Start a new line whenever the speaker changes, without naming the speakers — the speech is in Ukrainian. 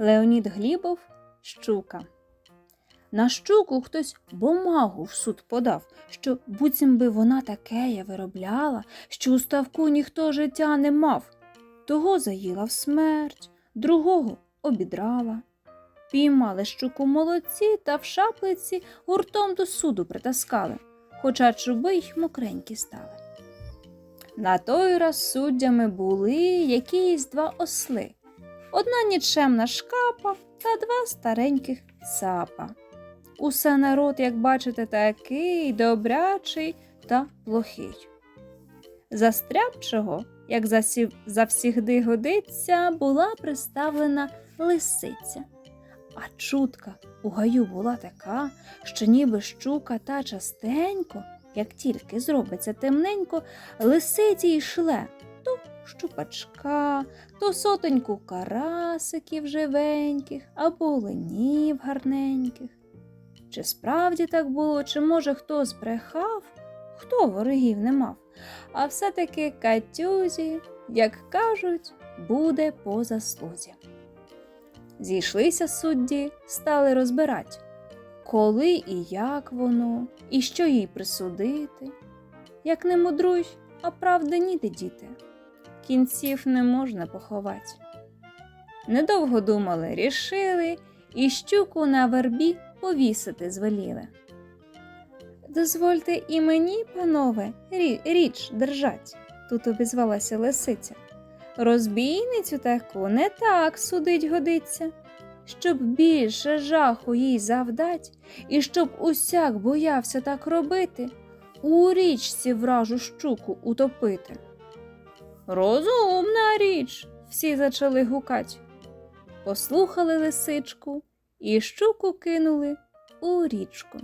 Леонід Глібов Щука. На щуку хтось бумагу в суд подав, що буцім би вона такеє виробляла, що у ставку ніхто життя не мав. Того заїла в смерть, другого обідрала. Піймали щуку молодці та в шаплиці гуртом до суду притаскали, хоча чуби й мокренькі стали. На той раз суддями були якісь два осли, одна нічемна шкапа та два стареньких цапа. Усе народ, як бачите, такий добрячий та плохий. Застрябчого, як засів, завсігди годиться, була приставлена лисиця. А чутка у гаю була така, що ніби щука та частенько, як тільки зробиться темненько, лисиці й шле щупачка, то сотеньку карасиків живеньких або оленів гарненьких. Чи справді так було, чи може хто збрехав, хто ворогів не мав, а все-таки Катюзі, як кажуть, буде по заслузі. Зійшлися судді, стали розбирать, коли і як воно, і що їй присудити. Як не мудруй, а правди ніде діти. Кінців не можна поховати. Недовго думали, рішили, і щуку на вербі повісити звеліли. Дозвольте і мені, панове, річ держать, тут обізвалася лисиця. Розбійницю таку не так судить годиться, щоб більше жаху їй завдать, і щоб усяк боявся так робити, у річці вражу щуку утопити. Розумна річ, всі зачали гукать. Послухали лисичку і щуку кинули у річку.